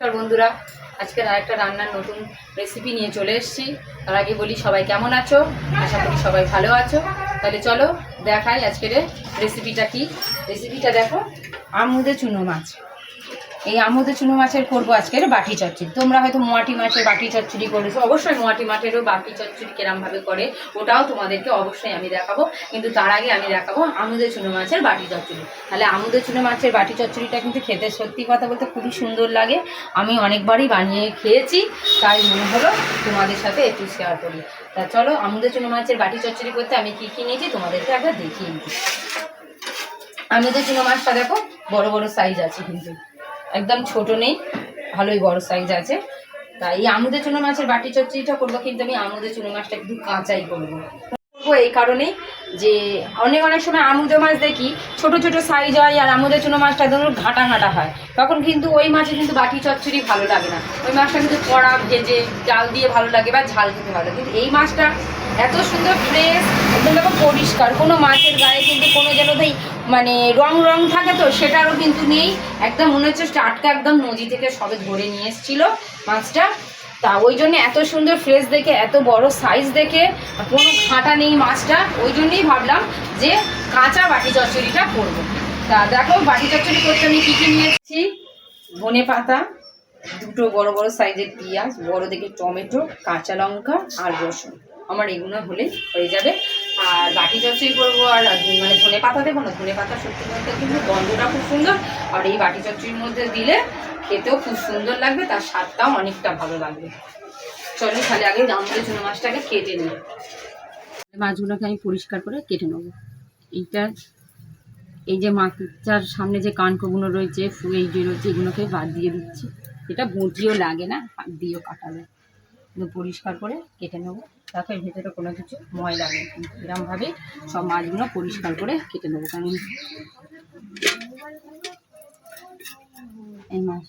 নমস্কার বন্ধুরা আজকের আরেকটা রান্নার নতুন রেসিপি নিয়ে চলে এসেছি। তার আগে বলি, সবাই কেমন আছো? আশা করি সবাই ভালো আছো। তাহলে চলো দেখাই আজকের রেসিপিটা কি। রেসিপিটা দেখো, আমুদে চুনো মাছ। এই আমুদে চুনো মাছের করব আজকের বাটি চচ্চড়ি। তোমরা হয়তো মোয়াটি মাছের বাটি চচ্চড়ি করেছ। অবশ্যই মোয়াটি মাছেরও বাটি চচ্চড়ি কেরামভাবে করে, ওটাও তোমাদেরকে অবশ্যই আমি দেখাবো। কিন্তু তার আগে আমি দেখাবো আমুদে চুনো মাছের বাটি চচ্চড়ি। তাহলে আমুদে চুনো মাছের বাটি চচ্চড়িটা কিন্তু খেতে সত্যি কথা বলতে খুবই সুন্দর লাগে। আমি অনেকবারই বানিয়ে খেয়েছি, তাই মনে হলো তোমাদের সাথে একটু শেয়ার করি। তা চলো, আমুদে চুনো মাছের বাটি চচ্চড়ি করতে আমি কী কী নিয়েছি তোমাদেরকে একবার দেখিয়ে নিই আমুদে চুনো মাছটা দেখো, বড় বড় সাইজ আছে কিন্তু। একদম ছোট নেই, ভালোই বড় সাইজ আছে। তা এই আমুদে চুনো মাছের বাটি চচ্চড়িটা করব কিন্তু আমি আমুদে চুনো মাছটা একটু কাঁচাই করব। করব এই কারণেই যে অনেক অনেক সময় আমুদে মাছ দেখি, ছোট ছোট সাইজ হয় আর আমুদে চুনো মাছটা একদম ঘাটা ঘাটা হয়। তখন কিন্তু ওই মাছে কিন্তু বাটি চচ্চড়ি ভালো লাগে না। ওই মাছটা কিন্তু কড়া ভেজে জাল দিয়ে ভালো লাগে বা ঝাল খেতে ভালো কিন্তু এই মাছটা এত সুন্দর ফ্রেশ একদম পরিষ্কার, কোনো মাছের গায়ে কিন্তু কোনো যেন ভাই মানে রং রং থাকে তো, সেটারও কিন্তু নেই। একদম মনে হচ্ছে টাটকা একদম নদী থেকে সবে ধরে নিয়ে এসেছিল মাছটা। তা ওই জন্য এত সুন্দর ফ্রেশ দেখে, এত বড় সাইজ দেখে কোনো খাটা নেই মাছটা। ওই জন্যই ভাবলাম যে কাঁচা বাটি চচ্চড়িটা করব। তা দেখো বাটি চচ্চড়ি করতে আমি কী কী নিয়েছি? ধনে পাতা, দুটো বড় বড় সাইজের পেঁয়াজ, বড় দেখে টমেটো, কাঁচা লঙ্কা আর রসুন। আমার এগুলো হলে হয়ে যাবে। আর বাটি চচ্চড়ি করব আর মানে ধনে পাতা দেবো না, ধনে পাতা সত্যি বলতে কিন্তু গন্ধটা খুব সুন্দর। আর এই বাটি চচ্চড়ির মধ্যে দিলে খেতেও খুব সুন্দর লাগবে, তার স্বাদটাও অনেকটা ভালো লাগবে। চলো তাহলে আগে আমাদের চুনো মাছটাকে কেটে নিই। মাছগুলোকে আমি পরিষ্কার করে কেটে নেব। এইটা, এই যে মাছটার সামনে যে কানকোগুলো রয়েছে এই যে রয়েছে, এগুলোকে বাদ দিয়ে দিচ্ছি। এটা বটিও লাগে না দিয়েও কাটা যায়। পরিষ্কার করে কেটে নেব। এর ভেতরে কোনো কিছু ময়লা নেই। এরমভাবে সব মাছগুলো পরিষ্কার করে কেটে নেব, কারণ এই মাছ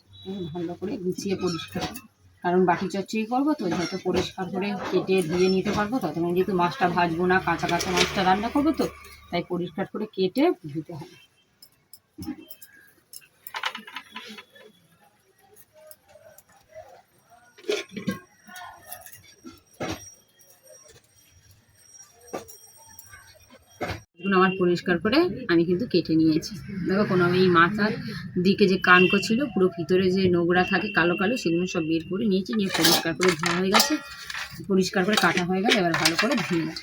ভালো করে গুছিয়ে পরিষ্কার। কারণ বাটি চচ্চড়ি করব তো, যত পরিষ্কার করে কেটে ধুয়ে নিতে পারব ততক্ষণ যেহেতু মাছটা ভাজবো না, কাঁচা কাঁচা মাছটা রান্না করব তো, তাই পরিষ্কার করে কেটে ধুতে হবে। এগুলো আমার পরিষ্কার করে আমি কিন্তু কেটে নিয়েছি। দেখো, কোনো এই মাথার দিকে যে কানকো ছিল, পুরো ভিতরে যে নোংরা থাকে, কালো কালো, সেগুলো সব বের করে নিয়েছি, নিয়ে পরিষ্কার করে ধোয়া হয়ে গেছে। পরিষ্কার করে কাটা হয়ে গেলে এবার ভালো করে ধুয়ে নেব।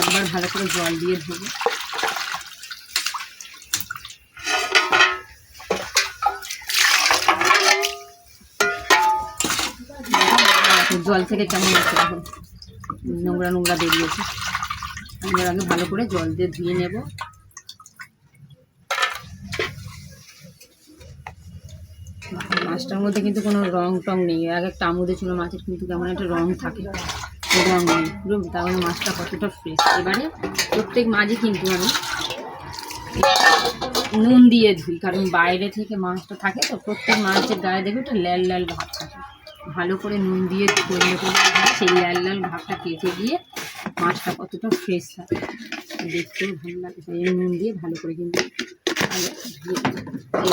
একবার ভালো করে জল দিয়ে ধোবো। জল থেকে কেমন আছে এখন নোংরা নোংরা বেরিয়েছে। এবার আমি ভালো করে জল দিয়ে ধুয়ে নেব। মাছটার মধ্যে কিন্তু কোনো রং টং নেই। এক একটা আমুদে ছিল, মাছের কিন্তু কেমন একটা রং থাকে। রং নেই। পুরো তাহলে মাছটা কতটা ফ্রেশ এবারে প্রত্যেক মাছই কিন্তু আমি নুন দিয়ে ধুই, কারণ বাইরে থেকে মাছটা থাকে তো, প্রত্যেক মাছের গায়ে দেখবে একটা লাল লাল থাকে ভালো করে নুন দিয়ে ধরে করে সেই লাল লাল ভাবটা কেটে দিয়ে মাছটা কতটা ফ্রেশ থাকে দেখতেও ভালো লাগে। জন্য নুন দিয়ে ভালো করে কিন্তু এই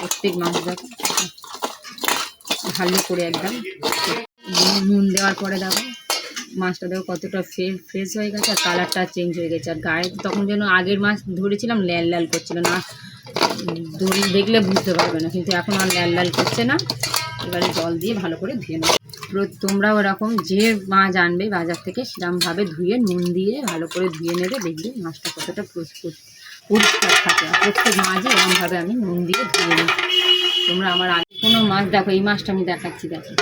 প্রত্যেক মাছ দেখো ভালো করে একদম নুন দেওয়ার পরে দেখো, মাছটা দেখো কতটা ফ্রেশ ফ্রেশ হয়ে গেছে, আর কালারটা চেঞ্জ হয়ে গেছে। আর গায়ে তখন যেন আগের মাছ ধরেছিলাম, লাল লাল করছিল না। ধরে দেখলে বুঝতে পারবে না, কিন্তু এখন আর লাল লাল করছে না। এবারে জল দিয়ে ভালো করে ধুয়ে নেবে। তোমরাও ওরকম যে মাছ আনবে বাজার থেকে সেরকমভাবে ধুয়ে নুন দিয়ে ভালো করে ধুয়ে নেবে, দেখবে মাছটা কতটা প্রস্তুত পরিষ্কার থাকে। আর প্রত্যেক মাছই এরকমভাবে আমি নুন দিয়ে ধুয়ে নিই তোমরা আমার আগে কোনো মাছ দেখো, এই মাছটা আমি দেখাচ্ছি, দেখো।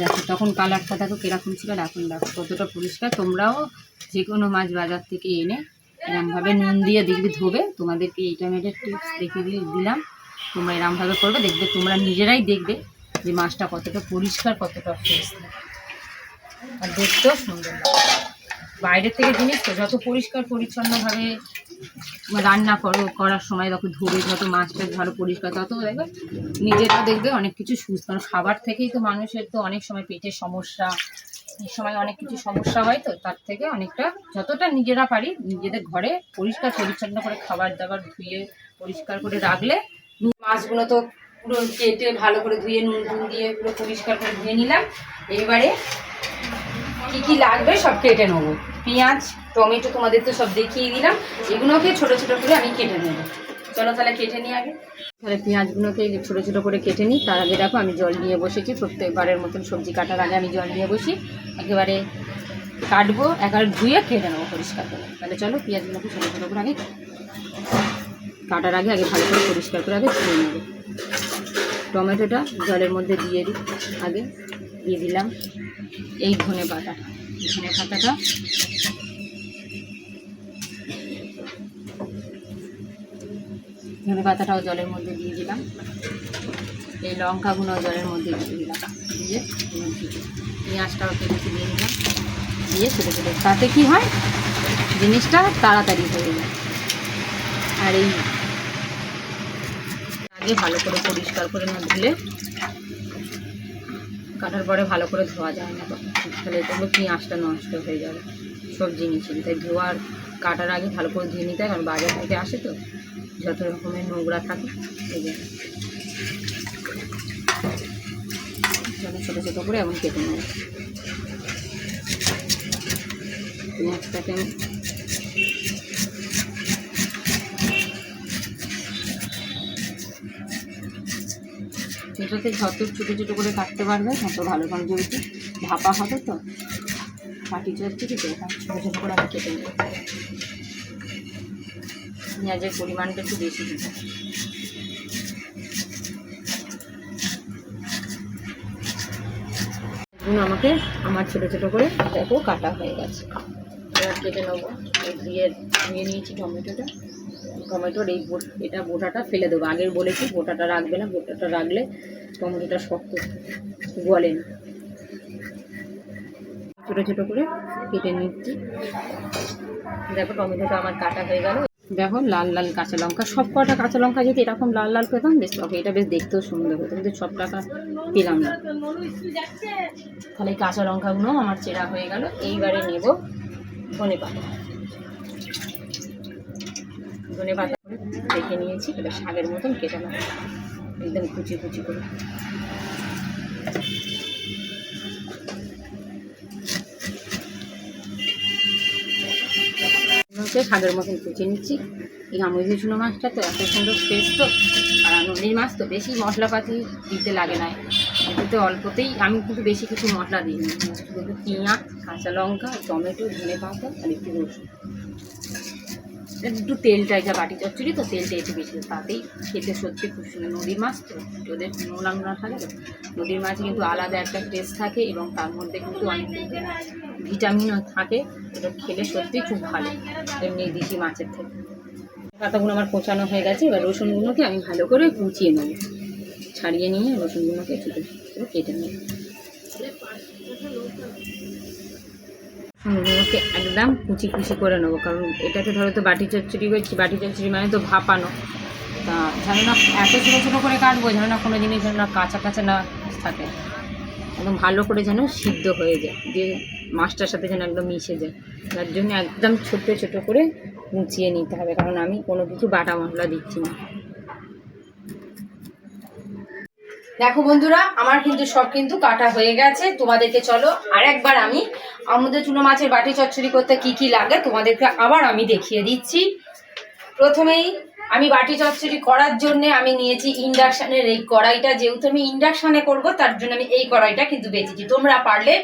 দেখো, তখন কালারটা দেখো কীরকম ছিল, এখন দেখো কতটা পরিষ্কার। তোমরাও যে কোনো মাছ বাজার থেকে এনে এরমভাবে নুন দিয়ে দেখবি, ধোবে। তোমাদেরকে এইটা আমি একটা টিপস দেখিয়ে দিয়ে দিলাম। তোমরা এরমভাবে করবে, দেখবে তোমরা নিজেরাই দেখবে যে মাছটা কতটা পরিষ্কার, কতটা ফ্রেশ আর দেখতেও সুন্দর লাগে। বাইরের থেকে জিনিস তো যত পরিষ্কার, পরিচ্ছন্নভাবে রান্না করো, করার সময় যখন ধরে যত মাছটা ধরো পরিষ্কার, তত দেখবে নিজেরা দেখবে অনেক কিছু সুস্থ। কারণ খাবার থেকেই তো মানুষের তো অনেক সময় পেটের সমস্যা, এই সময় অনেক কিছু সমস্যা হয় তো, তার থেকে অনেকটা যতটা নিজেরা পারি নিজেদের ঘরে পরিষ্কার, পরিচ্ছন্ন করে খাবার দাবার ধুয়ে, পরিষ্কার করে রাখলে মাছগুলো তো পুরো কেটে ভালো করে ধুয়ে নুন টুন দিয়ে পুরো পরিষ্কার করে ধুয়ে নিলাম। এবারে কি কি লাগবে সব কেটে নেব। পেঁয়াজ, টমেটো তোমাদের তো সব দেখিয়ে দিলাম। এগুলোকে ছোট ছোট করে আমি কেটে নেব। চলো তাহলে কেটে নিই আগে। তাহলে পেঁয়াজগুলোকে ছোট ছোট করে কেটে নিই। তার আগে দেখো আমি জল নিয়ে বসেছি। প্রত্যেকবারের মতন সবজি কাটার আগে আমি জল নিয়ে বসি। একেবারে কাটবো, একবার ধুয়ে কেটে নেব পরিষ্কার করে। তাহলে চলো পেঁয়াজগুলোকে ছোটো ছোটো করে আগে কাটার আগে আগে ভালো করে পরিষ্কার করে আগে ধুয়ে নেব। টমেটোটা জলের মধ্যে দিয়ে দিই। আগে দিয়ে দিলাম এই ধনে পাতা। ধনে পাতাটা ধনে পাতাটাও জলের মধ্যে দিয়ে দিলাম। এই লঙ্কাগুলো জলের মধ্যে দিয়ে দিলাম। দিয়ে পেঁয়াজটাও কেটে দিয়ে দিলাম। দিয়ে ছোটো ছোটো। তাতে কী হয়? জিনিসটা তাড়াতাড়ি হয়ে যায়। আর এই আগে ভালো করে পরিষ্কার করে না ধুলে কাটার পরে ভালো করে ধোয়া যায় না তাহলে তবু পেঁয়াজটা নষ্ট হয়ে যাবে? সব জিনিসই তাই ধোয়ার, কাটার আগে ভালো করে ধুয়ে নিতে হয়, কারণ বাজার থেকে আসে তো। যত রকমের নোংরা থাকে জন্য ছোটো ছোটো করে এমন কেটে নেব। পেঁয়াজটাকে এটাতে যত ছোটো ছোটো করে কাটতে পারবে তত ভালো কারণ যেহেতু ভাপা হবে তো? চচ্চড়ি তো এটা ছোটো ছোটো করে আমি কেটে নেব। পেঁয়াজের পরিমাণটা একটু বেশি দিতে। এগুলো আমাকে আমার ছোটো ছোটো করে দেখো কাটা হয়ে গেছে। এবার কেটে নেব। ধুয়ে ধুয়ে নিয়েছি টমেটোটা। টমেটোর এই এটা বোটাটা ফেলে দেবো। আগের বলেছি বোটাটা রাখবে না বোটাটা রাখলে টমেটোটা শক্ত গলে ছোটো ছোটো করে কেটে নিচ্ছি। দেখো টমেটোটা আমার কাটা হয়ে গেল। দেখো লাল লাল কাঁচা লঙ্কা, সব কটা কাঁচা লঙ্কা যদি এরকম লাল লাল পেতাম, বেশ তবে এটা বেশ দেখতেও সুন্দর হতো। কিন্তু সব টাকা পেলাম না। তাহলে কাঁচা লঙ্কাগুলো আমার চেরা হয়ে গেল। এইবারে নেব ধনে পাতা ধনে পাতা করে রেখে নিয়েছি, এবার শাকের মতন কেটে নেব। একদম কুচি কুচি করে। শাকের মতন কুচিয়ে নিচ্ছি। এই আমুজি চুনো মাছটা তো এত সুন্দর ফ্রেশ তো, আর নদীর মাছ তো বেশি মশলাপাতি দিতে লাগে না। এতে অল্পতেই আমি কিন্তু বেশি কিছু মশলা দিই না শুধু পেঁয়াজ, কাঁচা লঙ্কা, টমেটো, ধনে পাতা আর একটু রসুন। একটু তেলটা এটা বাটি চচ্চড়ি তো তেলটা একটু বেশি তাতেই খেতে সত্যি খুব সুন্দর। নদীর মাছ তো, ওদের নোনা নোনা থাকে তো। নদীর মাছ কিন্তু আলাদা একটা টেস্ট থাকে এবং তার মধ্যে কিন্তু অনেক ভিটামিনও থাকে এটা খেলে সত্যি খুব ভালো। এমনি দিচ্ছি মাছের থেকে। পাতাগুলো আমার কোচানো হয়ে গেছে, এবার রসুনগুলোকে আমি ভালো করে কুচিয়ে নেব। ছাড়িয়ে নিয়ে রসুনগুলোকে ছোটো কেটে নেব। রসুনগুলোকে একদম কুচি কুচি করে নেব, কারণ এটাকে ধরো তো বাটি চচ্চড়ি করছি, বাটি চচ্চড়ি মানে তো ভাপানো। তা যেন না এত ছোটো ছোটো করে কাটবো, যেন না কোনো জিনিস যেন না কাঁচা কাঁচা না থাকে। একদম ভালো করে যেন সিদ্ধ হয়ে যায়, দিয়ে মাছটার সাথে যেন একদম মিশে যায়। তার জন্য একদম ছোটো ছোটো করে কুচিয়ে নিতে হবে, কারণ আমি কোনো কিছু বাটা মশলা দিচ্ছি না। দেখো বন্ধুরা, আমার কিন্তু সব কিন্তু কাটা হয়ে গেছে। তোমাদেরকে চলো আর একবার আমি আমাদের চুনো মাছের বাটি চচ্চড়ি করতে কি কি লাগে তোমাদেরকে আবার আমি দেখিয়ে দিচ্ছি। প্রথমেই আমি বাটি চচ্চড়ি করার জন্য আমি নিয়েছি ইন্ডাকশানের এই কড়াইটা। যেহেতু আমি ইন্ডাকশানে করব, তার জন্য আমি এই কড়াইটা কিন্তু বেঁচেছি তোমরা পারলে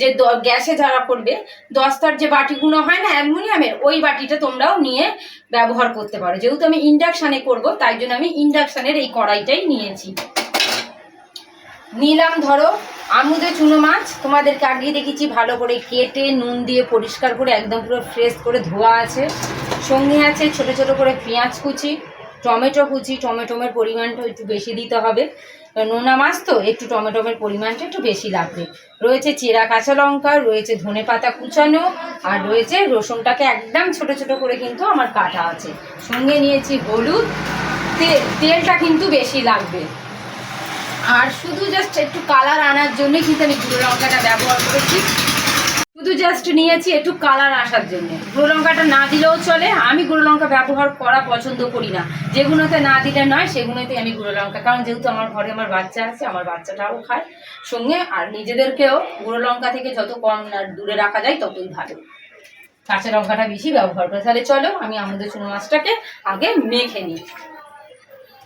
যে গ্যাসে যারা করবে দশটার যে বাটিগুলো হয় না, অ্যালুমিনিয়ামের, ওই বাটিটা তোমরাও নিয়ে ব্যবহার করতে পারো। যেহেতু আমি ইন্ডাকশানে করব, তাই জন্য আমি ইন্ডাকশানের এই কড়াইটাই নিয়েছি। নিলাম ধরো। আমুদে চুনো মাছ, তোমাদেরকে আগে দেখেছি, ভালো করে কেটে নুন দিয়ে পরিষ্কার করে একদম পুরো ফ্রেশ করে ধোয়া আছে। সঙ্গে আছে ছোট ছোট করে পেঁয়াজ কুচি, টমেটো কুচি। টমেটোমের পরিমাণটা একটু বেশি দিতে হবে। নোনা মাছ তো, একটু টমেটোমের পরিমাণটা একটু বেশি লাগবে। রয়েছে চেরা কাঁচা লঙ্কা, রয়েছে ধনে পাতা কুচানো, আর রয়েছে রসুনটাকে একদম ছোট ছোট করে কিন্তু আমার কাটা আছে। সঙ্গে নিয়েছি হলুদ। তেল তেলটা কিন্তু বেশি লাগবে। আর শুধু জাস্ট একটু কালার আনার জন্য কিন্তু আমি গুঁড়ো লঙ্কাটা ব্যবহার করেছি। শুধু জাস্ট নিয়েছি একটু কালার আসার জন্য। গুঁড়ো লঙ্কাটা না দিলেও চলে, আমি গুঁড়ো লঙ্কা ব্যবহার করা পছন্দ করি না। যেগুলোতে না দিলে নয় সেগুলোতে আমি গুঁড়ো লঙ্কা কারণ যেহেতু আমার ঘরে আমার বাচ্চা আছে, আমার বাচ্চাটাও খায়। সঙ্গে আর নিজেদেরকেও গুঁড়ো লঙ্কা থেকে যত কম দূরে রাখা যায়, ততই ভালো। কাঁচা লঙ্কাটা বেশি ব্যবহার করে। তাহলে চলো, আমি আমাদের চুনো মাছটাকে আগে মেখে নিই।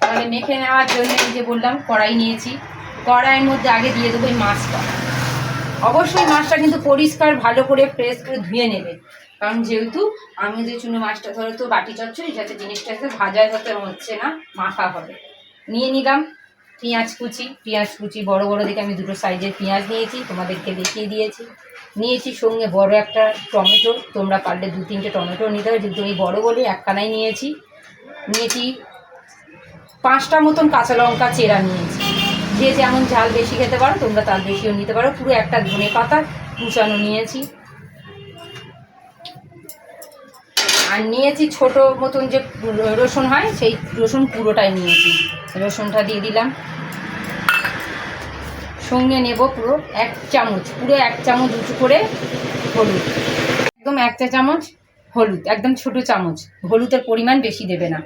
তাহলে মেখে নেওয়ার জন্য যে বললাম, কড়াই নিয়েছি। কড়াইয়ের মধ্যে আগে দিয়ে দেবো এই মাছটা। অবশ্যই মাছটা কিন্তু পরিষ্কার, ভালো করে ফ্রেশ করে ধুয়ে নেবে। কারণ যেহেতু আমি যে চুনো মাছটা, ধরো তো বাটি চচ্চড়ি, যাতে জিনিসটা একটু ভাজা যাতে হচ্ছে না, মাখা হবে। নিয়ে নিলাম পেঁয়াজ কুচি। পেঁয়াজ কুচি বড় বড় দেখে আমি দুটো সাইজের পেঁয়াজ নিয়েছি, তোমাদেরকে দেখিয়ে দিয়েছি। নিয়েছি সঙ্গে বড় একটা টমেটো। তোমরা পারলে দু তিনটে টমেটো নিতে হবে যেহেতু আমি বড় বলে একখানাই নিয়েছি। নিয়েছি পাঁচটা মতন কাঁচা লঙ্কা চেরা নিয়েছি। যে যেমন ঝাল বেশি খেতে পারো, তোমরা তার বেশিও নিতে পারো। পুরো একটা ধনে পাতা কুচানো নিয়েছি। আর নিয়েছি ছোট মতন যে রসুন হয়, সেই রসুন পুরোটাই নিয়েছি। রসুনটা দিয়ে দিলাম। সঙ্গে নেব পুরো এক চামচ, পুরো এক চামচ উঁচু করে হলুদ। একদম এক চা চামচ হলুদ, একদম ছোট চামচ। হলুদের পরিমাণ বেশি দেবে না।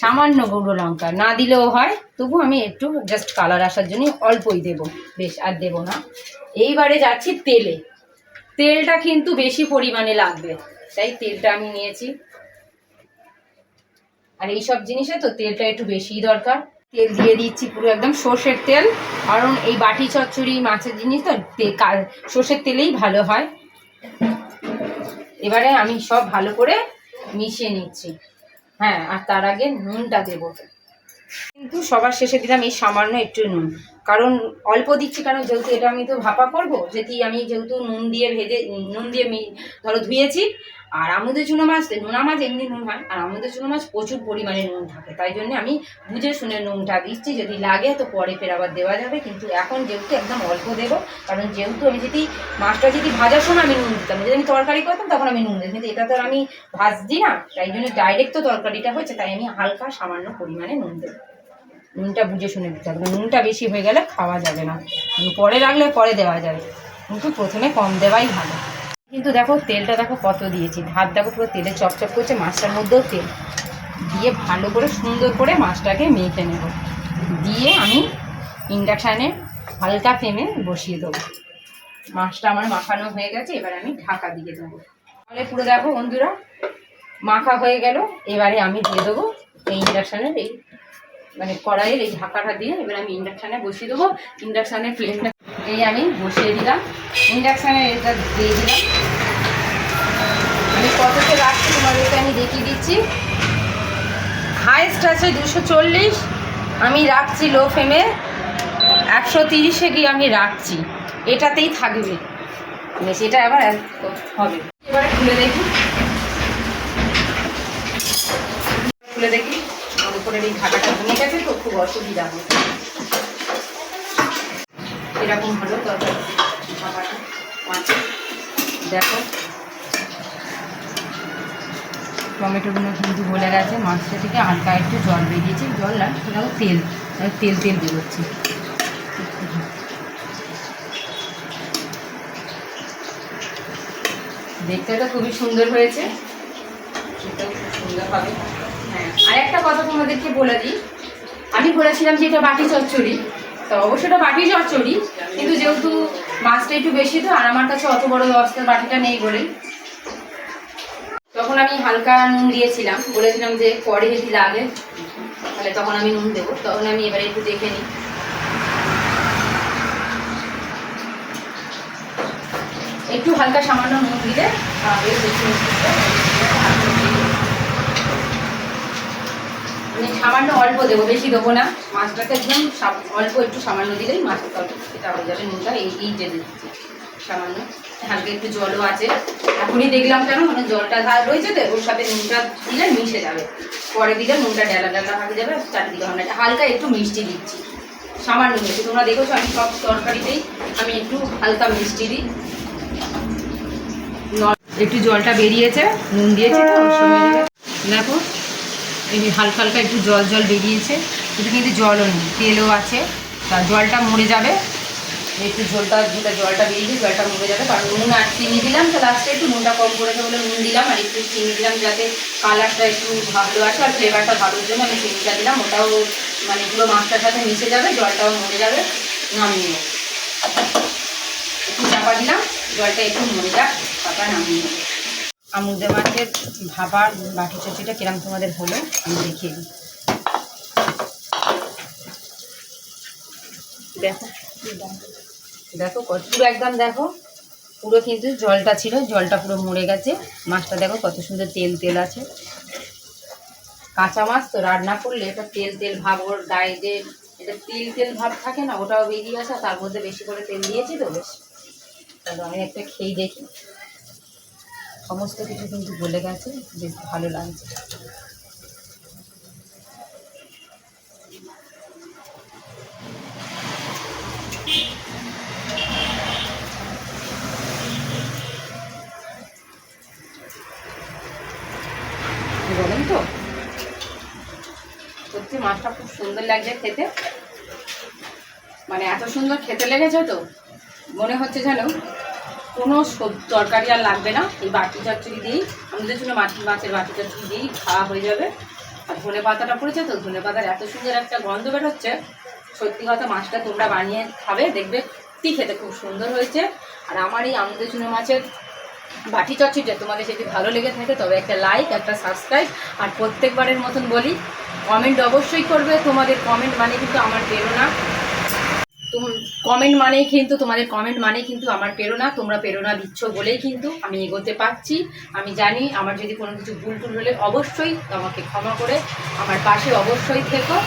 সামান্য গুঁড়ো লঙ্কা না দিলেও হয়, তবু আমি একটু জাস্ট কালার আসার জন্য অল্পই দেব। বেশ, আর দেব না। এইবারে যাচ্ছি তেলে। তেলটা কিন্তু বেশি পরিমাণে লাগবে। তাই তেলটা আমি নিয়েছি। আর এই সব জিনিসে তো তেলটা একটু বেশিই দরকার। তেল দিয়ে দিচ্ছি পুরো একদম সর্ষের তেল। কারণ এই বাটি, চচ্চড়ি, মাছের জিনিস তো সর্ষের তেলেই ভালো হয়। এবারে আমি সব ভালো করে মিশিয়ে নিচ্ছি। হ্যাঁ আর তার আগে নুনটা দেবো। কিন্তু সবার শেষে দিলাম এই সামান্য একটু নুন। কারণ অল্প দিচ্ছি, কারণ যেহেতু এটা আমি তো ভাপা করব, যেটি আমি যেহেতু নুন দিয়ে ভেজে, নুন দিয়ে ধরো ধুয়েছি আর আমাদের চুনো মাছ, নোনা মাছ এমনি নুন হয়, আর আমাদের চুনো মাছ প্রচুর পরিমাণে নুন থাকে, তাই জন্য আমি বুঝে শুনে নুনটা দিচ্ছি, যদি লাগে তো পরে ফের আবার দেওয়া যাবে, কিন্তু এখন যেহেতু একদম অল্প দেবো, কারণ যেহেতু আমি যদি মাছটা যদি ভাজার সময় আমি নুন দিতাম, যদি আমি তরকারি করতাম তখন আমি নুন দিতাম, কিন্তু এটা তো আমি ভাজছি না, তাই জন্য ডাইরেক্ট তো তরকারিটা হয়েছে, তাই আমি হালকা সামান্য পরিমাণে নুন দেবো। নুনটা বুঝে শুনে দিতে হবে নুনটা বেশি হয়ে গেলে খাওয়া যাবে না, পরে রাখলে পরে দেওয়া যাবে, কিন্তু প্রথমে কম দেওয়াই ভালো। কিন্তু দেখো তেলটা দেখো কত দিয়েছি। ভাত দেখো পুরো তেলে চপচপ করছে, মাছটার মধ্যেও তেল। দিয়ে ভালো করে সুন্দর করে মাছটাকে মেখে নেব। দিয়ে আমি ইন্ডাকশানে হালকা ফ্লেমে বসিয়ে দেবো। মাছটা আমার মাখানো হয়ে গেছে, এবার আমি ঢাকা দিয়ে দেবো। তাহলে পুরো দেখো বন্ধুরা, মাখা হয়ে গেল। এবারে আমি দিয়ে দেবো এই ইন্ডাকশানের এই মানে কড়াইয়ের এই ঢাকাটা দিয়ে এবার আমি ইন্ডাকশানে বসিয়ে দেবো। ইন্ডাকশানের ফ্লেমটা এই আমি বসিয়ে দিলাম। ইন্ডাকশানে এটা দিয়ে দিলাম। আমি কততে রাখছি তোমাদেরকে আমি দেখিয়ে দিচ্ছি। হাইস্ট আছে দুশো চল্লিশ। আমি রাখছি লো ফ্লেমে একশো তিরিশে গিয়ে আমি রাখছি। এটাতেই থাকবে। বেশ এটা এবার হবে। এবারে খুলে দেখি। খুলে দেখি। উপরের এই ঢাকাটা ভেঙে গেছে তো খুব অসুবিধা হয় এরকম হলো দেখো, টমেটোগুলো কিন্তু গলে গেছে, মাছটা থেকে হালকা একটু জল বেরিয়েছে, জল না সেটাও তেল তেল তেল বেরোচ্ছে। দেখতে তো খুবই সুন্দর হয়েছে। খুব সুন্দর হবে। হ্যাঁ আর একটা কথা তোমাদেরকে বলে দিই। আমি বলেছিলাম যে এটা বাটি চচ্চড়ি, তো অবশ্যই এটা বাটি চচ্চড়ি। কিন্তু যেহেতু মাছটা একটু বেশি, তো আর আমার কাছে অত বড় অবস্থার বাটিটা নেই বলেই তখন আমি হালকা নুন দিয়েছিলাম। বলেছিলাম যে পরে যদি লাগে, তাহলে তখন আমি নুন দেবো। তখন আমি এবারে একটু দেখে নিই। একটু হালকা সামান্য নুন দিলে বেশ বেশি মানে সামান্য অল্প দেবো, বেশি দেবো না। মাছটাকে একদম অল্প একটু সামান্য দিলেই মাছের তরকারিটা হয়ে যাবে নুনটা, এই এই যে দিচ্ছি। সামান্য। হালকা একটু জলও আছে। এখনই দেখলাম কেন মানে জলটা রয়েছে তো, ওর সাথে নুনটা দিলে মিশে যাবে। পরে দিলে নুনটা ডেলা ডেলা হয়ে যাবে চারদিকে না হালকা একটু মিষ্টি দিচ্ছি। সামান্য মিষ্টি। তোমরা দেখেছ আমি সব তরকারিতেই আমি একটু হালকা মিষ্টি দিই। একটু জলটা বেরিয়েছে, নুন দিয়েছি দেখো। এই হালকা হালকা একটু জল জল বেরিয়েছে এটা কিন্তু জলও নেই, তেলও আছে, তা জলটা মরে যাবে একটু ঝোলটা ঝোলটা জলটা বেরিয়ে জলটা মরে যাবে, কারণ নুন আর চিনি দিলাম, তো লাস্টে একটু নুনটা কম করেছে বলে নুন দিলাম, আর একটু চিনি দিলাম যাতে কালারটা একটু ভালো আসে আর ফ্লেভারটা ভালোর জন্য আমি চিনিটা দিলাম, ওটাও মানে পুরো মাছটার সাথে মিশে যাবে, জলটাও মরে যাবে, নামিয়ে। একটু চাপা দিলাম, জলটা একটু মরে যাক, তারপর নামিয়ে নেব। আমুদে মাছের ভাবার বাটি চচিটা কিরম তোমাদের হলো আমি দেখিয়ে দিই। দেখো। দেখো কত- পুরো একদম দেখো পুরো কিন্তু জলটা ছিল জলটা পুরো মরে গেছে। মাছটা দেখো কত সুন্দর তেল তেল আছে। কাঁচা মাছ তো রান্না করলে এটা তেল তেল ভাব ওর গায়ে যে এটা তেল তেল ভাব থাকে না ওটাও বেরিয়ে আসা তার মধ্যে বেশি করে তেল দিয়েছি তো বেশ। তাহলে আমি একটা খেয়ে দেখি। সমস্ত কিছু কিন্তু বলে গেছে, বেশ ভালো লাগছে। গরম তো? মাছটা খুব সুন্দর লাগছে খেতে। মানে এত সুন্দর খেতে লেগেছে তো, মনে হচ্ছে যেন কোনো তরকারি আর লাগবে না। এই বাটি চচ্চড়ি দিয়েই, আমাদের জন্য মাটি মাছের বাটি চচ্চড়ি দিয়েই খাওয়া হয়ে যাবে। আর ধনে পাতাটা পড়েছে তো, ধনে পাতার এত সুন্দর একটা গন্ধ বেরোচ্ছে। সত্যি কথা মাছটা তোমরা বানিয়ে খাবে, দেখবে সত্যি খেতে খুব সুন্দর হয়েছে। আর আমার এই আমাদের জন্য মাছের বাটি চচ্চড়িটা তোমাদের যদি ভালো লেগে থাকে, তবে একটা লাইক একটা সাবস্ক্রাইব আর প্রত্যেকবারের মতন বলি কমেন্ট অবশ্যই করবে। তোমাদের কমেন্ট মানে কিন্তু আমার প্রেরণা। কমেন্ট মানেই কিন্তু তোমাদের কমেন্ট মানেই কিন্তু আমার প্রেরণা, তোমরা প্রেরণা দিচ্ছ বলেই কিন্তু আমি এগোতে পারছি। আমি জানি আমার যদি কোনো কিছু ভুল টুল হলে অবশ্যই আমাকে ক্ষমা করে আমার পাশে অবশ্যই থেকো।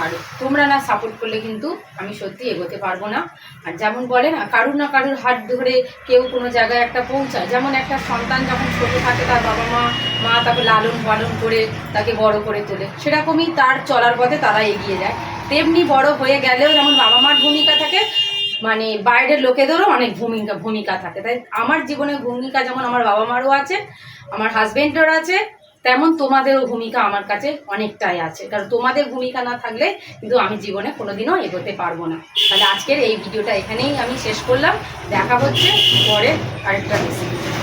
আর তোমরা না সাপোর্ট করলে কিন্তু আমি সত্যি এগোতে পারব না। আর যেমন বলে না, কারুর না কারুর হাত ধরে কেউ কোনো জায়গায় একটা পৌঁছায়। যেমন একটা সন্তান যখন ছোটো থাকে, তার বাবা মা মা তাকে লালন পালন করে তাকে বড় করে তোলে। সেরকমই তার চলার পথে তারা এগিয়ে যায়। তেমনি বড় হয়ে গেলেও যেমন বাবা মার ভূমিকা থাকে মানে বাইরের লোকেদেরও অনেক ভূমিকা ভূমিকা থাকে। তাই আমার জীবনের ভূমিকা যেমন আমার বাবা মারও আছে, আমার হাজবেন্ডের আছে, তেমন তোমাদেরও ভূমিকা আমার কাছে অনেকটাই আছে। কারণ তোমাদের ভূমিকা না থাকলে কিন্তু আমি জীবনে কোনোদিনও এগোতে পারব না। তাহলে আজকের এই ভিডিওটা এখানেই আমি শেষ করলাম। দেখা হচ্ছে পরে আরেকটা রেসিপি